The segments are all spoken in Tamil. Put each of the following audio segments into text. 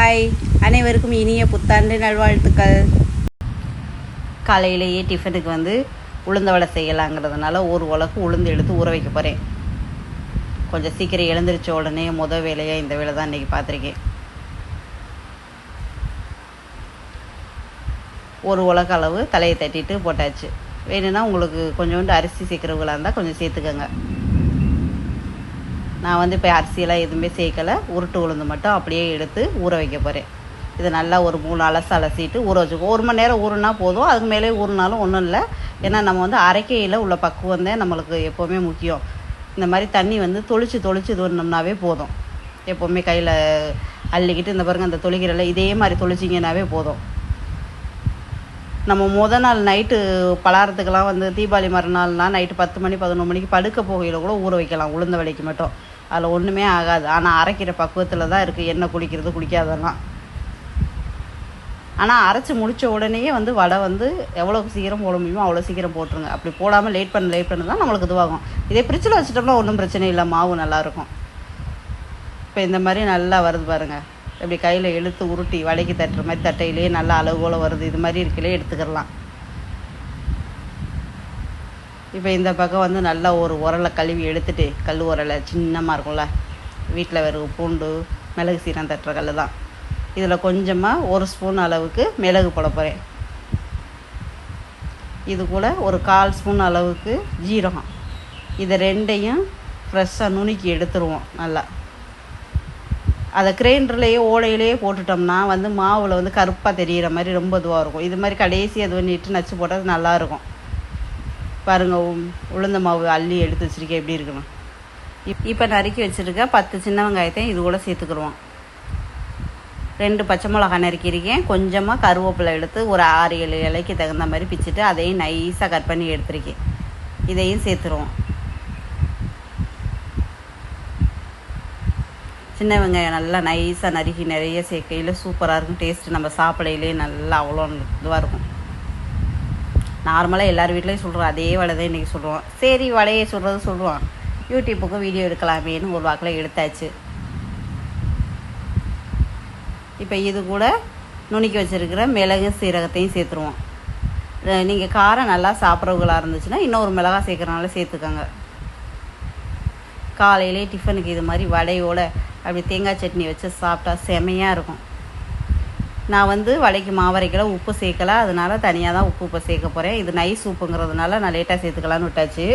ஹாய் அனைவருக்கும் இனிய புத்தாண்டு நல்வாழ்த்துக்கள். காலையிலேயே டிஃபனுக்கு வந்து உளுந்த வடை செய்யலாங்கிறதுனால ஒரு உலகம் உளுந்து எடுத்து ஊற வைக்க போகிறேன் கொஞ்சம் சீக்கிரம் எழுந்திரிச்ச உடனே முத வேலையாக இந்த வேலை தான் இன்றைக்கி பார்த்துருக்கேன். ஒரு உலக அளவு தலையை தட்டிட்டு போட்டாச்சு. வேணும்னா உங்களுக்கு கொஞ்சோண்டு அரிசி சீக்கிரங்களாக இருந்தால் கொஞ்சம் சேர்த்துக்கோங்க. நான் வந்து இப்போ அரிசியெல்லாம் எதுவுமே சேர்க்கலை. உருட்டு உளுந்து மட்டும் அப்படியே எடுத்து ஊற வைக்க போகிறேன் இது நல்லா ஒரு மூணு அலசு அலசிட்டு ஊற வச்சுக்கோ. ஒரு மணி நேரம் ஊறுனா போதும். அதுக்கு மேலே ஊறினாலும் ஒன்றும் இல்லை. ஏன்னா நம்ம வந்து அரைக்கையில் உள்ள பக்குவம் தான் நம்மளுக்கு எப்போவுமே முக்கியம். இந்த மாதிரி தண்ணி வந்து தொளிச்சு தொளிச்சு இது போதும். எப்போவுமே கையில் அள்ளிக்கிட்டு இந்த பாருங்க அந்த தொளிக்கிறல இதே மாதிரி தொளிச்சிங்கனாவே போதும். நம்ம முத நாள் நைட்டு பலாரத்துக்கெல்லாம் வந்து தீபாவளி மறுநாள்னால் நைட்டு பத்து மணி பதினொன்று மணிக்கு படுக்க போகையில் கூட ஊற வைக்கலாம். உளுந்த வலிக்கு மட்டும். அதில் ஒன்றுமே ஆகாது. ஆனால் அரைக்கிற பக்குவத்தில் தான் இருக்குது எண்ணெய் குளிக்கிறது குளிக்காதெல்லாம் ஆனால் அரைச்சி முடித்த உடனேயே வந்து வடை வந்து எவ்வளோ சீக்கிரம் போட முடியுமோ அவ்வளோ சீக்கிரம் போட்டுருங்க. அப்படி போடாமல் லேட் பண்ண லேட் பண்ண தான் நம்மளுக்கு இதுவாகும். இதே ஃப்ரிட்ஜில் வச்சிட்டோம்னா ஒன்றும் பிரச்சனை இல்லை. மாவு நல்லாயிருக்கும். இப்போ இந்த மாதிரி நல்லா வருது பாருங்கள் இப்படி கையில் இழுத்து உருட்டி வடைக்கு தட்டுற மாதிரி தட்டையிலேயே நல்லா அளவுகோல வருது. இது மாதிரி இருக்கலே எடுத்துக்கிடலாம் இப்போ இந்த பக்கம் வந்து நல்லா ஒரு உரலை கழுவி எடுத்துட்டு கல் உரலை சின்னமாக இருக்கும்ல. வீட்டில் வெறும் பூண்டு மிளகு சீரகம் தட்டுற கல் தான். இதில் கொஞ்சமாக ஒரு ஸ்பூன் அளவுக்கு மிளகு போட போகிறேன் இது கூட ஒரு கால் ஸ்பூன் அளவுக்கு ஜீரகம். இதை ரெண்டையும் ஃப்ரெஷ்ஷாக நுணுக்கி எடுத்துருவோம் நல்லா. அதை கிரைண்டர்லேயே ஓடையிலேயே போட்டுட்டோம்னா வந்து மாவில் வந்து கருப்பாக தெரிகிற மாதிரி ரொம்ப இதுவாக இருக்கும். இது மாதிரி கடைசி அது பண்ணிட்டு நச்சு போட்டால் நல்லாயிருக்கும் பாருங்கள் உளுந்த மாவு அள்ளி எடுத்து வச்சுருக்கேன். எப்படி இருக்கணும்? இப் இப்போ நறுக்கி வச்சுருக்க பத்து சின்ன வெங்காயத்தையும் இது கூட சேர்த்துக்குருவோம். ரெண்டு பச்சை மிளகா நறுக்கியிருக்கேன். கொஞ்சமாக கருவேப்பிலை எடுத்து ஒரு ஆறு ஏழு இலைக்கு தகுந்த மாதிரி பிச்சுட்டு அதையும் நைஸாக கட் பண்ணி எடுத்திருக்கேன். இதையும் சேர்த்துருவோம். சின்ன வெங்காயம் நல்லா நைஸாக நறுக்கி நிறைய சேர்க்கையில் சூப்பராக இருக்கும். டேஸ்ட்டு நம்ம சாப்பிடையிலே நல்லா அவ்வளோ இதுவாக இருக்கும். நார்மலாக எல்லார் வீட்லேயும் சொல்கிறோம் அதே வலை தான் இன்றைக்கி சொல்லுவோம் சரி வடையை சொல்கிறது சொல்லுவான் யூடியூப்புக்கும் வீடியோ எடுக்கலாமேன்னு ஒரு வாக்கில் எடுத்தாச்சு. இப்போ இது கூட நுணுக்கி வச்சுருக்கிற மிளகு சீரகத்தையும் சேர்த்துருவோம். நீங்கள் காரம் நல்லா சாப்பிட்றவங்களா இருந்துச்சுன்னா இன்னொரு மிளகா சேர்க்குறனால சேர்த்துக்கோங்க. காலையிலே டிஃபனுக்கு இது மாதிரி வடையோட அப்படி தேங்காய் சட்னி வச்சு சாப்பிட்டா செமையாக இருக்கும். நான் வந்து வலைக்கு மாவரைக்கல உப்பு சேர்க்கல. அதனால தனியாக தான் உப்பு இப்போ சேர்க்க போகிறேன் இது நைஸ் உப்புங்கிறதுனால நான் லேட்டாக சேர்த்துக்கலான்னு விட்டாச்சு.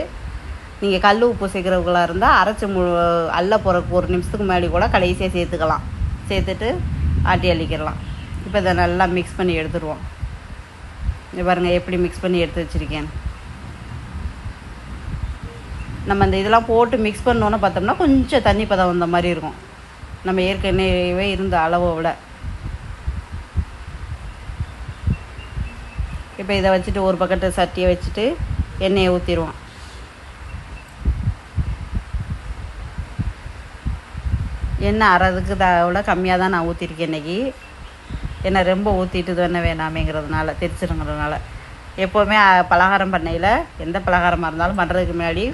நீங்கள் கல் உப்பு சேர்க்குறவங்களா இருந்தால் அரைச்சி மு அள்ள போகிறக்கு ஒரு நிமிஷத்துக்கு முன்னாடி கூட கடைசியாக சேர்த்துக்கலாம். சேர்த்துட்டு ஆட்டி அள்ளிக்கிடலாம். இப்போ இதை நல்லா மிக்ஸ் பண்ணி எடுத்துருவோம். இங்க பாருங்கள் எப்படி மிக்ஸ் பண்ணி எடுத்து வச்சுருக்கேன். நம்ம இந்த இதெல்லாம் போட்டு மிக்ஸ் பண்ணோன்னு பார்த்தோம்னா கொஞ்சம் தண்ணி பதம் வந்த மாதிரி இருக்கும். நம்ம ஏற்கனவே இருந்த அளவை விட. இப்போ இதை வச்சுட்டு ஒரு பக்கத்து சட்டியை வச்சுட்டு எண்ணெயை ஊற்றிடுவோம் எண்ணெய் அறதுக்கு த விட கம்மியாக தான் நான் ஊற்றிருக்கேன் இன்றைக்கி ஏன்னா ரொம்ப ஊற்றிட்டு தானே வேணாமேங்கிறதுனால தெரிச்சிருங்கிறதுனால எப்போவுமே பலகாரம் பண்ணையில் எந்த பலகாரமாக இருந்தாலும் பண்ணுறதுக்கு முன்னாடி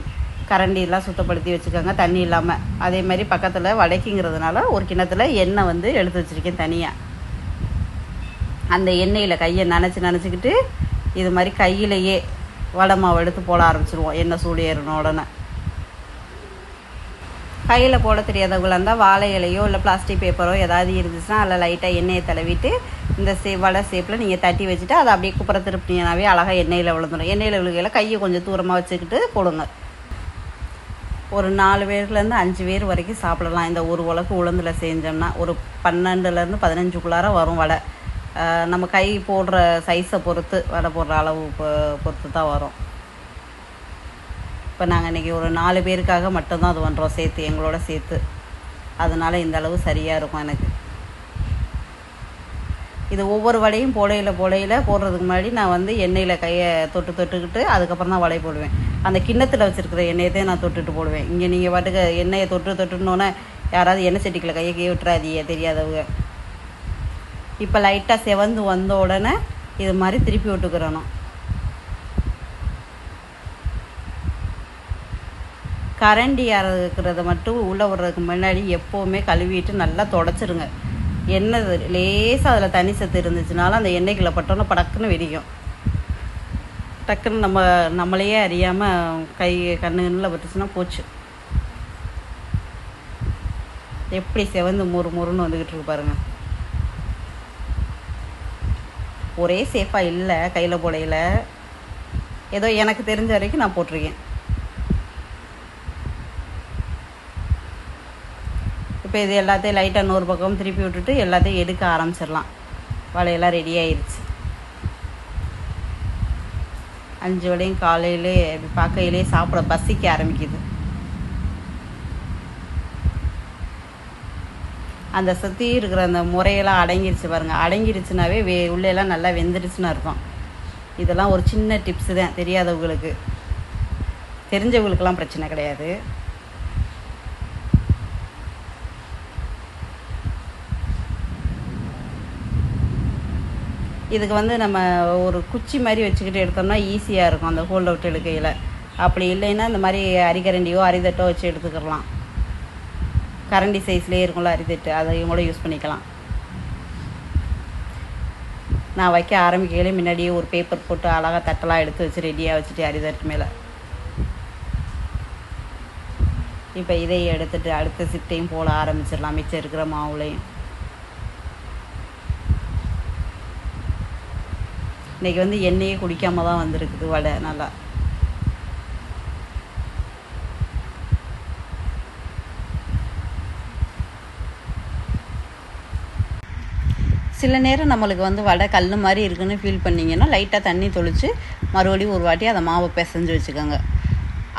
கரண்டிலாம் சுத்தப்படுத்தி வச்சுக்கோங்க தண்ணி இல்லாமல் அதே மாதிரி பக்கத்தில் வடைக்குங்கிறதுனால ஒரு கிண்ணத்தில் எண்ணெய் வந்து எடுத்து வச்சுருக்கேன் தனியாக அந்த எண்ணெயில் கையை நினச்சி நினச்சிக்கிட்டு இது மாதிரி கையிலையே வடை மாவு எடுத்து போட ஆரம்பிச்சிருவோம். எண்ணெய் சூடு ஏறணும் உடனே. கையில் போட தெரியாதவங்களாக இருந்தால் வாழை இலையோ இல்லை பிளாஸ்டிக் பேப்பரோ ஏதாவது இருந்துச்சுன்னா அதில் லைட்டாக எண்ணெயை தடவிட்டு இந்த சே வடை சேப்பில் நீங்கள் தட்டி வச்சுட்டு அதை அப்படியே குப்புற திருப்பினீங்கனாவே அழகாக எண்ணெயில் விழுந்துடும் எண்ணெயில் விழுகையில் கையை கொஞ்சம் தூரமாக வச்சுக்கிட்டு போடுங்க. ஒரு நாலு பேர்லேருந்து அஞ்சு பேர் வரைக்கும் சாப்பிடலாம். இந்த ஒரு உலக்கு உளுந்தில் செஞ்சோம்னா ஒரு பன்னெண்டுலேருந்து பதினஞ்சுக்குள்ளார வரும் வடை. நம்ம கை போடுற சைஸை பொறுத்து வடை போடுற அளவு பொ- பொறுத்து தான் வரும். இப்போ நாங்கள் இன்றைக்கி ஒரு நாலு பேருக்காக மட்டும்தான் அது பண்ணுறோம் சேர்த்து எங்களோட சேர்த்து. அதனால் இந்த அளவு சரியாக இருக்கும் எனக்கு. இது ஒவ்வொரு வடையும் புலையில் புலையில் போடுறதுக்கு முன்னாடி நான் வந்து எண்ணெயில் கையை தொட்டு தொட்டுக்கிட்டு அதுக்கப்புறம் தான் வடை போடுவேன். அந்த கிண்ணத்தில் வச்சுருக்கிற எண்ணெயை தான் நான் தொட்டுட்டு போடுவேன். இங்கே நீங்கள் பாட்டுக்கு எண்ணெயை தொட்டு தொட்டுனோன்னே யாராவது எண்ணெய் செட்டிக்கில் கையை கை விட்டுறாதீங்க தெரியாதவங்க. இப்போ லைட்டாக செவந்து வந்த உடனே இது மாதிரி திருப்பி விட்டுக்கிறணும். கரண்டி அறுக்கிறத மட்டும் உள்ளே விடுறதுக்கு முன்னாடி எப்போவுமே கழுவிட்டு நல்லா தொடச்சிருங்க. எண்ணெய் லேசாக அதில் தனி சத்து இருந்துச்சுனாலும் அந்த எண்ணெய்க்குள்ள பட்டோன்னா படக்குன்னு வெடிக்கும் டக்குன்னு நம்ம நம்மளையே அறியாமல் கை கண்ணுல பட்டுச்சுன்னா போச்சு. எப்படி செவந்து முறு முறுன்னு வந்துக்கிட்டு இருக்கு பாருங்கள் ஒரே சேஃபாக இல்லை கையில் போலையில். ஏதோ எனக்கு தெரிஞ்ச வரைக்கும் நான் போட்டிருக்கேன். இப்போ இது எல்லாத்தையும் லைட்டாக நூறு பக்கம் திருப்பி விட்டுட்டு எல்லாத்தையும் எடுக்க ஆரம்பிச்சிடலாம். வலையெல்லாம் ரெடி ஆயிடுச்சு அஞ்சு வடையும் காலையிலே பார்க்கையிலே சாப்பிட பசிக்க ஆரம்பிக்குது. அந்த சுற்றி இருக்கிற அந்த முறையெல்லாம் அடங்கிருச்சு பாருங்கள் அடங்கிருச்சுனாவே வே உள்ளெல்லாம் நல்லா வெந்துடுச்சுன்னு அர்த்தம். இதெல்லாம் ஒரு சின்ன டிப்ஸு தான் தெரியாதவங்களுக்கு. தெரிஞ்சவங்களுக்கெல்லாம் பிரச்சனை கிடையாது. இதுக்கு வந்து நம்ம ஒரு குச்சி மாதிரி வச்சுக்கிட்டு எடுத்தோம்னா ஈஸியாக இருக்கும் அந்த ஹோல்ட் அவுட் எடுக்கையில். அப்படி இல்லைன்னா இந்த மாதிரி அரிகரண்டியோ அரிதட்டோ வச்சு எடுத்துக்கிடலாம் கரண்டி சைஸ்லேயே இருக்கும்ல அரிதட்டு அதையும் கூட யூஸ் பண்ணிக்கலாம். நான் வைக்க ஆரம்பிக்கையிலே முன்னாடியே ஒரு பேப்பர் போட்டு அழகாக தட்டெல்லாம் எடுத்து வச்சு ரெடியாக வச்சுட்டு அரிதட்டு மேலே. இப்போ இதை எடுத்துட்டு அடுத்த சிட்டையும் போட ஆரம்பிச்சிடலாம். மிச்சம் இருக்கிற மாவுலையும். இன்றைக்கி வந்து எண்ணெயே குடிக்காம தான் வந்திருக்குது வடை நல்லா. சில நேரம் நம்மளுக்கு வந்து வடை கல் மாதிரி இருக்குன்னு ஃபீல் பண்ணிங்கன்னா லைட்டாக தண்ணி தொளித்து மறுபடியும் ஒரு வாட்டி அதை மாவை பிசைஞ்சு வச்சுக்கோங்க.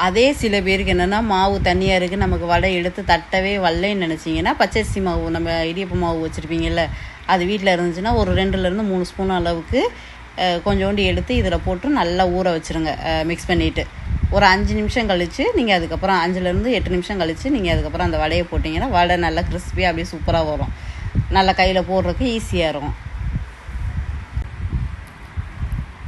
அதே சில பேருக்கு என்னென்னா மாவு தண்ணியாக இருக்குது நமக்கு வடை எடுத்து தட்டவே வரலன்னு நினச்சிங்கன்னா பச்சரிசி மாவு நம்ம இடியப்ப மாவு வச்சுருப்பீங்கல்ல அது வீட்டில் இருந்துச்சுன்னா ஒரு ரெண்டுலேருந்து மூணு ஸ்பூன் அளவுக்கு கொஞ்சோண்டு எடுத்து இதில் போட்டு நல்லா ஊற வச்சுருங்க. மிக்ஸ் பண்ணிவிட்டு ஒரு அஞ்சு நிமிஷம் கழித்து நீங்கள் அதுக்கப்புறம் அஞ்சுலேருந்து எட்டு நிமிஷம் கழித்து நீங்கள் அதுக்கப்புறம் அந்த வடையை போட்டிங்கன்னா வடை நல்லா கிறிஸ்பியாக அப்படியே சூப்பராக வரும். நல்லா கையில் போடுறதுக்கு ஈஸியாக இருக்கும்.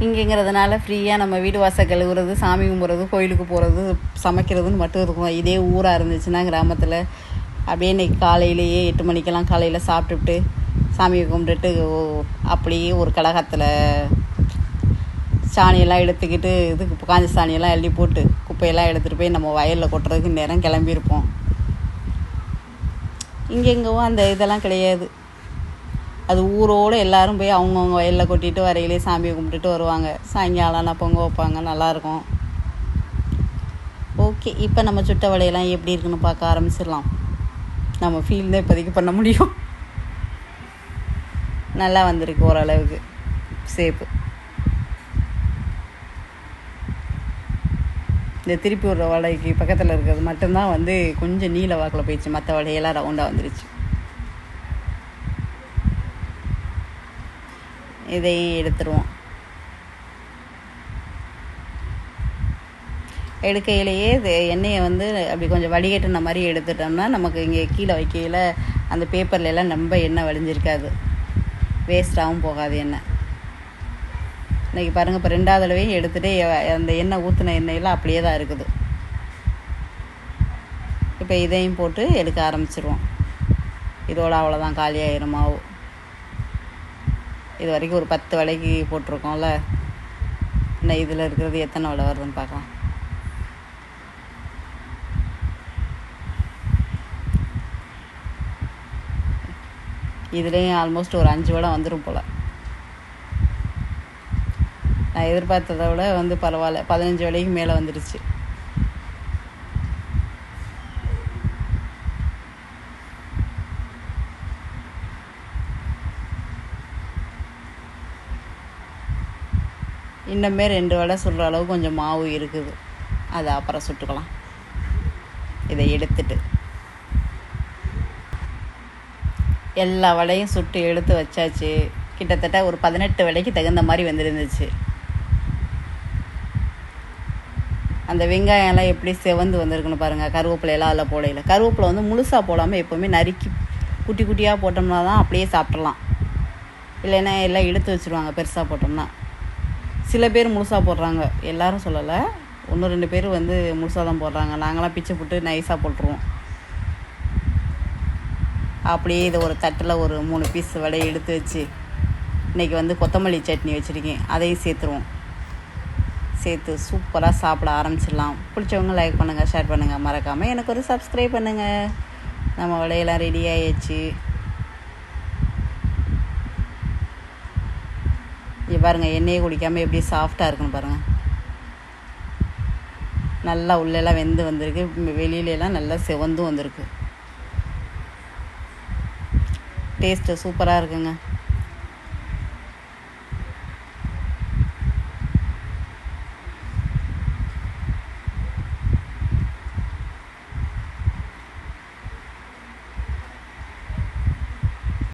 இங்கேங்கிறதுனால ஃப்ரீயாக நம்ம வீடு வாசல் கழுவுறது சாமி கும்பிட்றது கோயிலுக்கு போகிறது சமைக்கிறதுன்னு மட்டும் இருக்கும். இதே ஊராக இருந்துச்சுன்னா கிராமத்தில் அப்படியே இன்னைக்கு காலையிலேயே எட்டு மணிக்கெல்லாம் காலையில் சாப்பிட்டுட்டு சாமியை கும்பிட்டுட்டு ஓ- அப்படியே ஒரு கழகத்தில் சாணியெல்லாம் எடுத்துக்கிட்டு இதுக்கு காஞ்ச சாணியெல்லாம் அள்ளி போட்டு குப்பையெல்லாம் எடுத்துகிட்டு போய் நம்ம வயலில் கொட்டுறதுக்கு நேரம் கிளம்பியிருப்போம். இங்கெங்கவும் அந்த இதெல்லாம் கிடையாது. அது ஊரோடு எல்லாரும் போய் அவங்கவுங்க வயலில் கொட்டிட்டு வரையிலே சாமியை கும்பிட்டுட்டு வருவாங்க. சாயங்காலம்னா பொங்க வைப்பாங்க நல்லாயிருக்கும் ஓகே இப்போ நம்ம சுட்ட வலையெல்லாம் எப்படி இருக்குன்னு பார்க்க ஆரம்பிச்சிடலாம். நம்ம ஃபீல் தான் இப்போதைக்கு பண்ண முடியும். நல்லா வந்திருக்கு ஓரளவுக்கு. சேப்பு இந்த திருப்பி விடுற பக்கத்தில் இருக்கிறது மட்டும்தான் வந்து கொஞ்சம் நீல வாக்கில் போயிடுச்சு. மற்ற வலையெல்லாம் ரவுண்டாக வந்துருச்சு. இதையும் எடுத்துருவோம். எடுக்கையிலேயே இது எண்ணெயை வந்து அப்படி கொஞ்சம் வடிகட்டின மாதிரி எடுத்துட்டோம்னா நமக்கு இங்கே கீழே வைக்கையில் அந்த பேப்பர்ல எல்லாம் ரொம்ப எண்ணெய் வழிஞ்சிருக்காது. வேஸ்ட்டாகவும் போகாது எண்ணெய். இன்னைக்கு பாருங்கள் இப்போ ரெண்டாவது தடவையும் எடுத்துகிட்டு அந்த எண்ணெய் ஊற்றின எண்ணெயெல்லாம் அப்படியே தான் இருக்குது. இப்போ இதையும் போட்டு எடுக்க ஆரம்பிச்சிருவோம். இதோட அவ்வளோதான் காலியாயிரும் மாவு. இது வரைக்கும் ஒரு பத்து வலைக்கு போட்டிருக்கோம்ல. இன்னும் இதில் இருக்கிறது எத்தனை வலை வருதுன்னு பார்க்கலாம். இதுலேயும் ஆல்மோஸ்ட் ஒரு அஞ்சு வடை வந்துடும் போல். நான் எதிர்பார்த்ததை விட வந்து பரவாயில்ல. பதினஞ்சு வலைக்கு மேலே வந்துடுச்சு இன்னமே ரெண்டு வடை சுடுற அளவு கொஞ்சம் மாவு இருக்குது. அதை அப்புறம் சுட்டுக்கலாம். இதை எடுத்துட்டு. எல்லா வடையும் சுட்டு எடுத்து வச்சாச்சு. கிட்டத்தட்ட ஒரு பதினெட்டு வடைக்கு தகுந்த மாதிரி வந்துருந்துச்சு. அந்த வெங்காயம்லாம் எப்படி செவந்து வந்திருக்குன்னு பாருங்கள் கருவேப்பிலையெல்லாம் அதில் போடையில கருவேப்பிலை வந்து முழுசாக போடாமல் எப்போவுமே நறுக்கி குட்டி குட்டியாக போட்டோம்னா தான் அப்படியே சாப்பிட்றலாம் இல்லைன்னா எல்லாம் எடுத்து வச்சுருவாங்க பெருசாக போட்டோம்னா. சில பேர் முழுசாக போடுறாங்க. எல்லாரும் சொல்லலை. ஒன்று ரெண்டு பேர் வந்து முழுசாக தான் போடுறாங்க. நாங்களாம் பிச்சை போட்டு நைஸாக போட்டுருவோம். அப்படியே இதை ஒரு தட்டில் ஒரு மூணு பீஸ் வடையை எடுத்து வச்சு இன்றைக்கி வந்து கொத்தமல்லி சட்னி வச்சுருக்கேன். அதையும் சேர்த்துருவோம். சேர்த்து சூப்பராக சாப்பிட ஆரம்பிச்சிடலாம். பிடிச்சவங்க லைக் பண்ணுங்கள் ஷேர் பண்ணுங்கள் மறக்காமல் எனக்கு ஒரு சப்ஸ்கிரைப் பண்ணுங்கள் நம்ம விலையெல்லாம் ரெடி ஆயிடுச்சு. இங்கே பாருங்கள் எண்ணெயை குடிக்காமல் எப்படி சாஃப்டாக இருக்குன்னு பாருங்கள் நல்லா உள்ளெல்லாம் வெந்து வந்திருக்கு. வெளியிலலாம் நல்லா செவந்தும் வந்திருக்கு. டேஸ்ட்டு சூப்பராக இருக்குங்க.